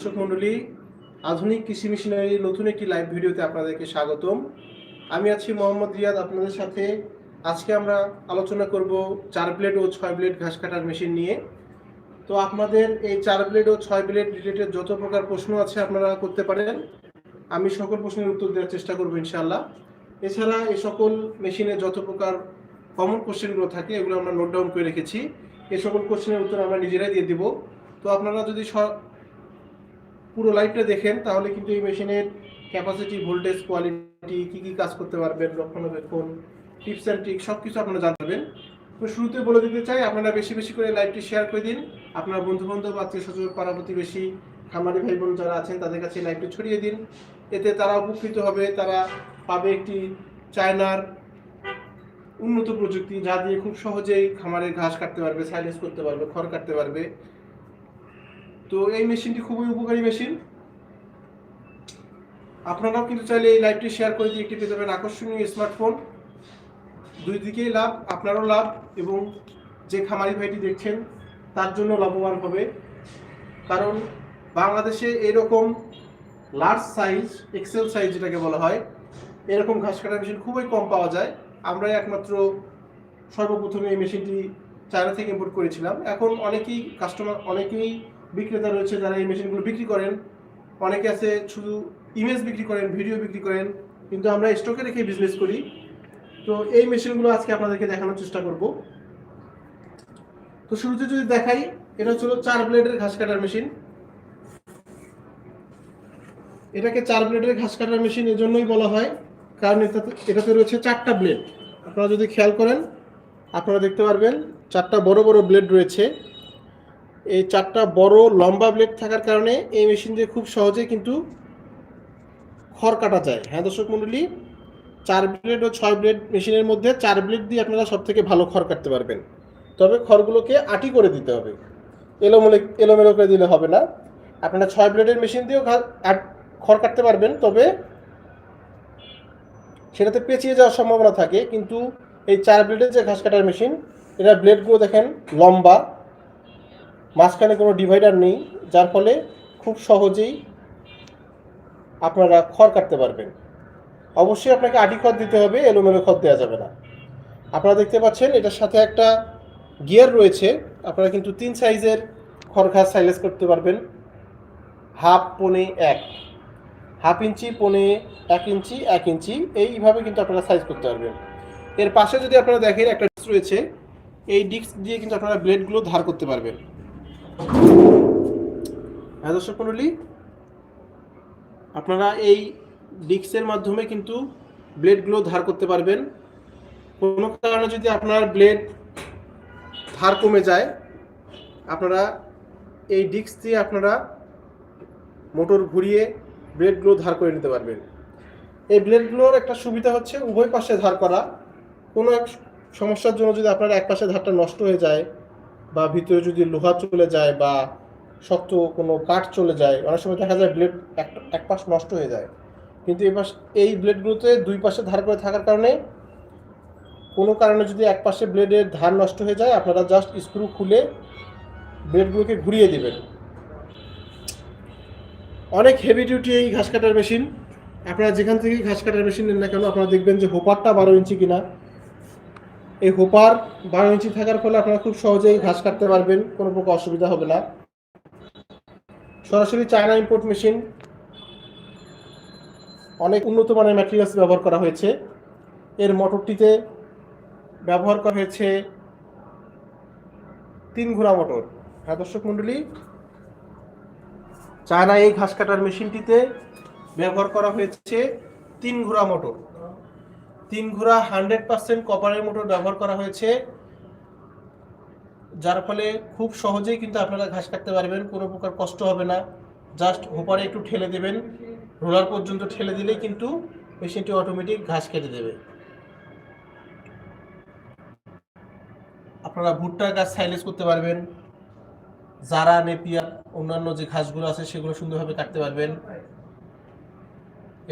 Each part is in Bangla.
দর্শক মণ্ডলী, আধুনিক কৃষি মেশিনারি নতুন একটি লাইভ ভিডিওতে আপনাদেরকে স্বাগতম। আমি আছি মোহাম্মদ রিয়াদ, আপনাদের সাথে। আজকে আমরা আলোচনা করব চার ব্লেড ও ছয় ব্লেড ঘাস কাটার মেশিন নিয়ে। তো আপনাদের এই চার ব্লেড ও ছয় ব্লেড রিলেটেড যত প্রকার প্রশ্ন আছে আপনারা করতে পারেন। আমি সকল প্রশ্নের উত্তর দেওয়ার চেষ্টা করব ইনশাল্লাহ এছাড়া এই সকল মেশিনে যত প্রকার কমন কোশ্চেনগুলো থাকে, এগুলো আমরা নোট ডাউন করে রেখেছি। এই সকল কোশ্চেনের উত্তর আমরা নিজেরাই দিয়ে দিব। তো আপনারা যদি পুরো লাইভটা দেখেন, তাহলে কিন্তু এই মেশিনের ক্যাপাসিটি ভোল্টেজ কোয়ালিটি কি কি কাজ করতে পারবেন রক্ষণাবেক্ষণ টিপস অ্যান্ড ট্রিক সব কিছু আপনারা জানতে পারবেন। তো শুরুতে বলে দিতে চাই, আপনারা বেশি বেশি করে লাইভটি শেয়ার করে দিন। আপনার বন্ধু বান্ধব আত্মীয় স্বজন পাড়া প্রতিবেশী খামারি ভাই বোন যারা আছেন, তাদের কাছে লাইভটি ছড়িয়ে দিন। এতে তারা উপকৃত হবে, তারা পাবে একটি চায়নার উন্নত প্রযুক্তি, যা দিয়ে খুব সহজেই খামারের ঘাস কাটতে পারবে সাইলেন্স করতে পারবে, খড় কাটতে পারবে। তো এই মেশিনটি খুবই উপকারী মেশিন। আপনারাও কিন্তু চাইলে এই লাইভটি শেয়ার করে দিয়ে একটি পেতে পারেন আকর্ষণীয় স্মার্টফোন দুই দিকেই লাভ, আপনারও লাভ এবং যে খামারি ভাইটি দেখছেন, তার জন্য লাভবান হবে। কারণ বাংলাদেশে এরকম লার্জ সাইজ এক্সেল সাইজ যেটাকে বলা হয়, এরকম ঘাস কাটার মেশিন খুবই কম পাওয়া যায়। আমরাই একমাত্র সর্বপ্রথমে এই মেশিনটি চায়না থেকে ইম্পোর্ট করেছিলাম। এখন অনেকেই কাস্টমার অনেকেই বিক্রেতা রয়েছে যারা এই মেশিনগুলো বিক্রি করেন। অনেকে আছে শুধু ইমেজ বিক্রি করেন ভিডিও বিক্রি করেন, কিন্তু আমরা স্টকে রেখে বিজনেস করি। তো এই মেশিনগুলো আজকে আপনাদেরকে দেখানোর চেষ্টা করব। তো শুরুতে যদি দেখাই, এটা হচ্ছে চার ব্লেডের ঘাস কাটার মেশিন। এটাকে চার ব্লেডের ঘাস কাটার মেশিন এজন্যই বলা হয়, কারণ এটাতে এটাতে রয়েছে চারটা ব্লেড আপনারা যদি খেয়াল করেন, আপনারা দেখতে পারবেন, চারটা বড় বড় ব্লেড রয়েছে। এই চারটা বড় লম্বা ব্লেড থাকার কারণে এই মেশিন দিয়ে খুব সহজে কিন্তু খড় কাটা যায়। হ্যাঁ দর্শক মণ্ডলী চার ব্লেড ও ছয় ব্লেড মেশিনের মধ্যে চার ব্লেড দিয়ে আপনারা সব থেকে ভালো খড় কাটতে পারবেন। তবে খড়গুলোকে আটি করে দিতে হবে। এলোমেলো এলোমেলো করে দিলে হবে না। আপনারা ছয় ব্লেডের মেশিন দিয়েও খড় কাটতে পারবেন, তবে সেটাতে পেঁচিয়ে যাওয়ার সম্ভাবনা থাকে। কিন্তু এই চার ব্লেডের যে ঘাস কাটার মেশিন এটা ব্লেডগুলো দেখেন লম্বা মাঝখানে কোনো ডিভাইডার নেই, যার ফলে খুব সহজেই আপনারা খড় কাটতে পারবেন। অবশ্যই আপনাকে আটি খড় দিতে হবে, এলোমেলো খড় দেওয়া যাবে না। আপনারা দেখতে পাচ্ছেন, এটার সাথে একটা গিয়ার রয়েছে। আপনারা কিন্তু তিন সাইজের খড় ঘাস সাইলেজ করতে পারবেন। হাফ পনে এক, হাফ ইঞ্চি পনে এক ইঞ্চি এক ইঞ্চি, এইভাবে কিন্তু আপনারা সাইজ করতে পারবেন। এর পাশে যদি আপনারা দেখেন একটা ডিস্ক রয়েছে, এই ডিস্ক দিয়ে কিন্তু আপনারা ব্লেডগুলো ধার করতে পারবেন। হ্যাঁ দর্শক মণ্ডলী, আপনারা এই ডিস্কের মাধ্যমে কিন্তু ব্লেডগুলো ধার করতে পারবেন। কোনো কারণে যদি আপনার ব্লেড ধার কমে যায়, আপনারা এই ডিস্ক দিয়ে আপনারা মোটর ঘুরিয়ে ব্লেডগুলো ধার করে নিতে পারবেন। এই ব্লেডগুলোর একটা সুবিধা হচ্ছে উভয় পাশে ধার করা। কোনো এক সমস্যার জন্য যদি আপনার এক পাশে ধারটা নষ্ট হয়ে যায় বা ভিতরে যদি লোহা চলে যায় বা শক্ত কোনো কাঠ চলে যায়, অনেক সময় দেখা যায় ব্লেড এক পাশ নষ্ট হয়ে যায়। কিন্তু এই পাশ, এই ব্লেডগুলোতে দুই পাশে ধার করে থাকার কারণে কোনো কারণে যদি এক পাশে ব্লেডের ধার নষ্ট হয়ে যায়, আপনারা জাস্ট স্ক্রু খুলে ব্লেডগুলোকে ঘুরিয়ে দেবেন। অনেক হেভি ডিউটি এই ঘাস কাটার মেশিন আপনারা যেখান থেকেই ঘাস কাটার মেশিন নেন না কেন, আপনারা দেখবেন যে হোপারটা বারো ইঞ্চি কিনা। এই হোপার বারো ইঞ্চি থাকার ফলে আপনারা খুব সহজেই ঘাস কাটতে পারবেন, কোনো প্রকার অসুবিধা হবে না। সরাসরি চায়না ইম্পোর্ট মেশিন অনেক উন্নত মানের ম্যাটেরিয়ালস ব্যবহার করা হয়েছে। এর মোটরটিতে ব্যবহার করা হয়েছে তিন ঘোড়া মোটর। হ্যাঁ দর্শক মণ্ডলী চায়না এই ঘাস কাটার মেশিনটিতে ব্যবহার করা হয়েছে তিন ঘোড়া মোটর। তিন ঘোড়া হান্ড্রেড পার্সেন্ট কপারের মোটর ব্যবহার করা হয়েছে, যার ফলে খুব সহজেই কিন্তু আপনারা ঘাস কাটতে পারবেন, কোনো প্রকার কষ্ট হবে না। জাস্ট হোপারে একটু ঠেলে দেবেন, রোলার পর্যন্ত ঠেলে দিলেই কিন্তু মেশিনটি অটোমেটিক ঘাস কেটে দেবে। আপনারা ভুট্টার গাছ সাইলেজ করতে পারবেন, জারা, নেপিয়ার, অন্যান্য যে ঘাসগুলো আছে সেগুলো সুন্দরভাবে কাটতে পারবেন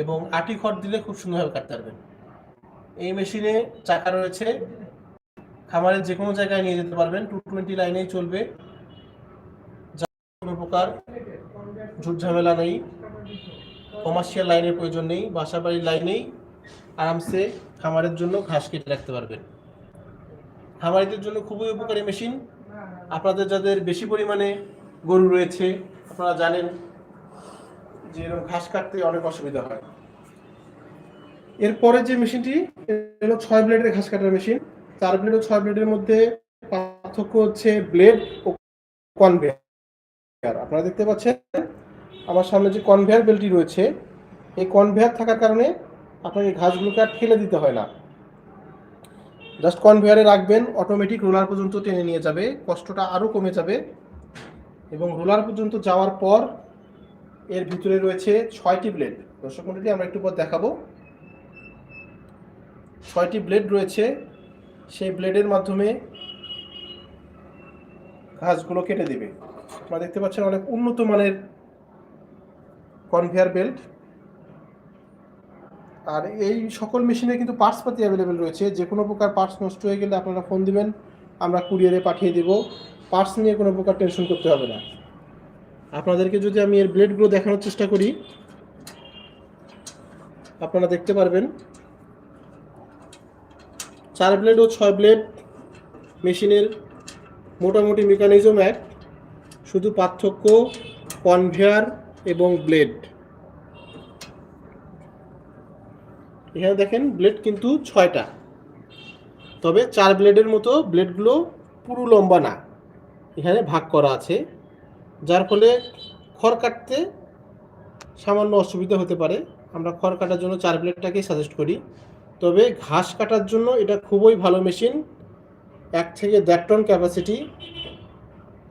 এবং আটি খড় দিলে খুব সুন্দরভাবে কাটতে পারবেন। এই মেশিনে চাকা রয়েছে। খামারের যে কোনো জায়গায় নিয়ে যেতে পারবেন। টু টোয়েন্টি লাইনেই চলবে। কোনো প্রকার ঝুট ঝামেলা নেই। কমার্শিয়াল লাইনের প্রয়োজন নেই। বাসা বাড়ির লাইনেই আরামসে খামারের জন্য ঘাস কেটে রাখতে পারবেন। খামারিদের জন্য খুবই উপকারী মেশিন। আপনাদের যাদের বেশি পরিমাণে গরু রয়েছে, আপনারা জানেন যে এরকম ঘাস কাটতে অনেক অসুবিধা হয়। এরপরে যে মেশিনটি হলো ছয় ব্লেডের ঘাস কাটার মেশিন। চার ব্লেড ও ছয় ব্লেডের মধ্যে পার্থক্য হচ্ছে ব্লেড ও কনভেয়ার। আপনারা দেখতে পাচ্ছেন, আমার সামনে যে কনভেয়ার বেলটি রয়েছে, এই কনভেয়ার থাকার কারণে আপনাকে ঘাসগুলোকে আর ঠেলে দিতে হয় না। জাস্ট কনভেয়ারে রাখবেন, অটোমেটিক রোলার পর্যন্ত টেনে নিয়ে যাবে, কষ্টটা আরও কমে যাবে। এবং রোলার পর্যন্ত যাওয়ার পর এর ভিতরে রয়েছে ছয়টি ব্লেড। দর্শক মন্ডলী, আমরা একটু পর দেখাবো। ছয়টি ব্লেড রয়েছে। সেই ব্লেডের মাধ্যমে ঘাসগুলো কেটে দেবে। আপনারা দেখতে পাচ্ছেন অনেক উন্নত মানের কনভেয়ার বেল্ট আর এই সকল মেশিনে কিন্তু পার্টস পাতি অ্যাভেলেবেল রয়েছে। যে কোনো প্রকার পার্টস নষ্ট হয়ে গেলে আপনারা ফোন দিবেন, আমরা কুরিয়ারে পাঠিয়ে দেব। পার্টস নিয়ে কোনো প্রকার টেনশন করতে হবে না। আপনাদেরকে যদি আমি এর ব্লেডগুলো দেখানোর চেষ্টা করি, আপনারা দেখতে পারবেন। চার ব্লেড ও ছয় ব্লেড মেশিনের মোটামুটি মেকানিজম এক। শুধু পার্থক্য কনভেয়ার এবং ব্লেড এখানে দেখেন ব্লেড কিন্তু ছয়টা। তবে চার ব্লেডের মতো ব্লেডগুলো পুরো লম্বা না। এখানে ভাগ করা আছে। যার ফলে খড় কাটতে সামান্য অসুবিধা হতে পারে। আমরা খড় কাটার জন্য চার ব্লেডটাকেই সাজেস্ট করি। তবে ঘাস কাটার জন্য এটা খুবই ভালো মেশিন। এক থেকে দেড় টন ক্যাপাসিটি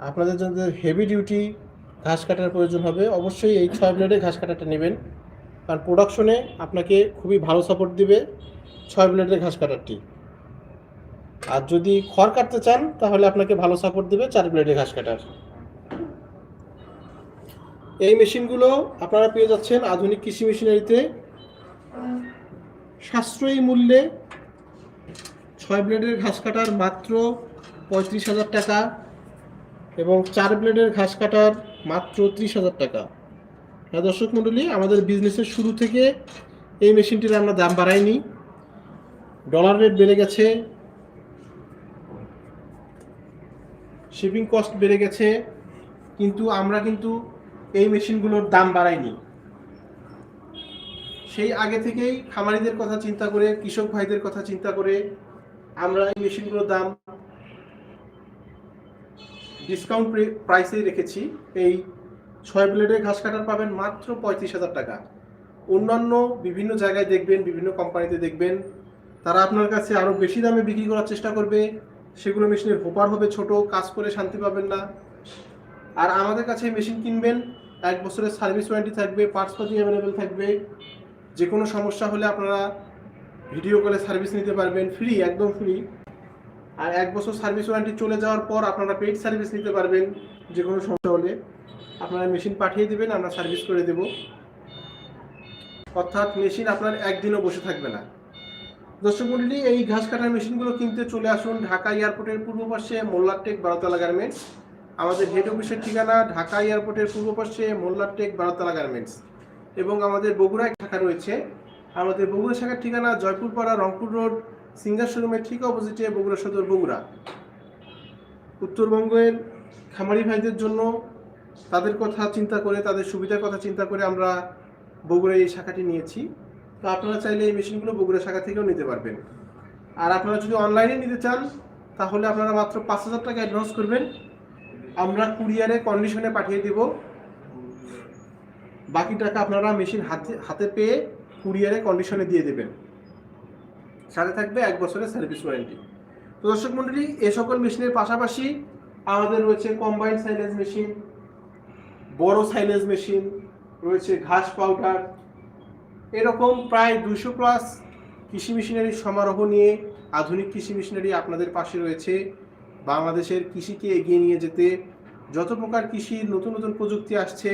আপনাদের যাদের হেভি ডিউটি ঘাস কাটার প্রয়োজন হবে, অবশ্যই এই ছয় ব্লেডে ঘাস কাটাটা নেবেন। কারণ প্রোডাকশনে আপনাকে খুবই ভালো সাপোর্ট দিবে ছয় ব্লেডের ঘাস কাটারটি। আর যদি খড় কাটতে চান, তাহলে আপনাকে ভালো সাপোর্ট দেবে চার ব্লেডের ঘাস কাটার। এই মেশিনগুলো আপনারা পেয়ে যাচ্ছেন আধুনিক কৃষি মেশিনারিতে। সাশ্রয়ী মূল্যে ছয় ব্লেডের ঘাস কাটার মাত্র পঁয়ত্রিশ হাজার টাকা এবং চার ব্লেডের ঘাস কাটার মাত্র ত্রিশ হাজার টাকা। হ্যাঁ দর্শক মণ্ডলী, আমাদের বিজনেসের শুরু থেকে এই মেশিনটির আমরা দাম বাড়াইনি। ডলার রেট বেড়ে গেছে। শিপিং কস্ট বেড়ে গেছে। কিন্তু আমরা কিন্তু এই মেশিনগুলোর দাম বাড়াইনি। সেই আগে থেকেই খামারিদের কথা চিন্তা করে, কৃষক ভাইদের কথা চিন্তা করে আমরা এই মেশিনগুলোর দাম ডিসকাউন্ট প্রাইসেই রেখেছি। এই ছয় ব্লেডের ঘাস কাটার পাবেন মাত্র পঁয়ত্রিশ হাজার টাকা। অন্যান্য বিভিন্ন জায়গায় দেখবেন, বিভিন্ন কোম্পানিতে দেখবেন, তারা আপনার কাছে আরও বেশি দামে বিক্রি করার চেষ্টা করবে। সেগুলো মেশিনের হোপার হবে ছোট, কাজ করে শান্তি পাবেন না। আর আমাদের কাছে মেশিন কিনবেন, এক বছরের সার্ভিস ওয়ারেন্টি থাকবে পার্টস পাতি অ্যাভেলেবেল থাকবে। যে কোনো সমস্যা হলে আপনারা ভিডিও কলে সার্ভিস নিতে পারবেন ফ্রি একদম ফ্রি আর এক বছর সার্ভিস ওয়ারেন্টি চলে যাওয়ার পর আপনারা পেইড সার্ভিস নিতে পারবেন যে কোনো সমস্যা হলে। আপনারা মেশিন পাঠিয়ে দেবেন, আমরা সার্ভিস করে দেব। অর্থাৎ মেশিন আপনার একদিনও বসে থাকবে না। দর্শক মন্ডলী, এই ঘাস কাটার মেশিনগুলো কিনতে চলে আসুন ঢাকা এয়ারপোর্টের পূর্ব পাশে মোল্লারটেক বারোতলা গার্মেন্টস আমাদের হেড অফিসের ঠিকানা ঢাকা এয়ারপোর্টের পূর্ব পাশে মোল্লারটেক বারোতলা গার্মেন্টস এবং আমাদের বগুড়ায় শাখা রয়েছে। আমাদের বগুড়া শাখার ঠিকানা জয়পুরপাড়া, রংপুর রোড, সিঙ্গার শোরুমের ঠিক অপোজিটে বগুড়া সদর বগুড়া। উত্তরবঙ্গের খামারি ভাইদের জন্য তাদের কথা চিন্তা করে, তাদের সুবিধার কথা চিন্তা করে আমরা বগুড়ায় এই শাখাটি নিয়েছি। তো আপনারা চাইলে এই মেশিনগুলো বগুড়া শাখা থেকেও নিতে পারবেন। আর আপনারা যদি অনলাইনে নিতে চান, তাহলে আপনারা মাত্র পাঁচ হাজার টাকা অ্যাডভান্স করবেন। আমরা কুরিয়ারে কন্ডিশনে পাঠিয়ে দেব। বাকি টাকা আপনারা মেশিন হাতে হাতে পেয়ে কুরিয়ারে কন্ডিশনে দিয়ে দেবেন। সাথে থাকবে এক বছরের সার্ভিস ওয়ারেন্টি তো দর্শক মন্ডলী, এ সকল মেশিনের পাশাপাশি আমাদের রয়েছে কম্বাইন সাইলেজ মেশিন বড় সাইলেজ মেশিন রয়েছে ঘাস পাউডার এরকম প্রায় দুশো প্লাস কৃষি মেশিনারির সমারোহ নিয়ে আধুনিক কৃষি মেশিনারি আপনাদের পাশে রয়েছে। বাংলাদেশের কৃষিকে এগিয়ে নিয়ে যেতে যত প্রকার কৃষির নতুন নতুন প্রযুক্তি আসছে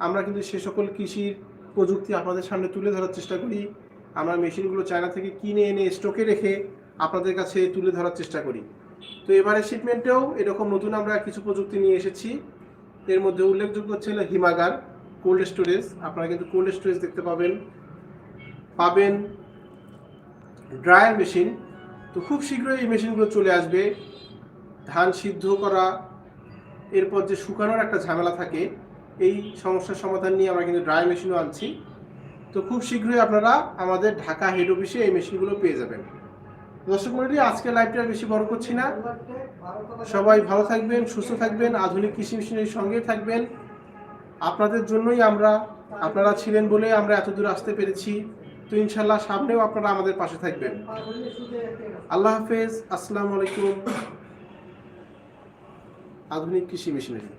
আমরা কিন্তু সে সকল কৃষির প্রযুক্তি আপনাদের সামনে তুলে ধরার চেষ্টা করি। আমরা মেশিনগুলো চায়না থেকে কিনে এনে স্টকে রেখে আপনাদের কাছে তুলে ধরার চেষ্টা করি। তো এবারে শিপমেন্টেও এরকম নতুন আমরা কিছু প্রযুক্তি নিয়ে এসেছি। এর মধ্যে উল্লেখযোগ্য ছিল হিমাগার কোল্ড স্টোরেজ। আপনারা কিন্তু কোল্ড স্টোরেজ দেখতে পাবেন। পাবেন ড্রায়ার মেশিন। তো খুব শীঘ্রই এই মেশিনগুলো চলে আসবে। ধান সিদ্ধ করা, এরপর যে শুকানোর একটা ঝামেলা থাকে এই সমস্যার সমাধান নিয়ে আমরা কিন্তু ড্রাই মেশিনও আনছি। তো খুব শীঘ্রই আপনারা আমাদের ঢাকা হেড অফিসে এই মেশিনগুলো পেয়ে যাবেন। দর্শক মন্ডলী আজকে লাইভটা বেশি বড় করছি না। সবাই ভালো থাকবেন, সুস্থ থাকবেন, আধুনিক কৃষি মেশিনের সঙ্গে থাকবেন। আপনাদের জন্যই আমরা, আপনারা ছিলেন বলে আমরা এত দূর আসতে পেরেছি। তো ইনশাল্লাহ সামনেও আপনারা আমাদের পাশে থাকবেন। আল্লাহ হাফেজ, আসসালামু আলাইকুম। আধুনিক কৃষি মেশিনারি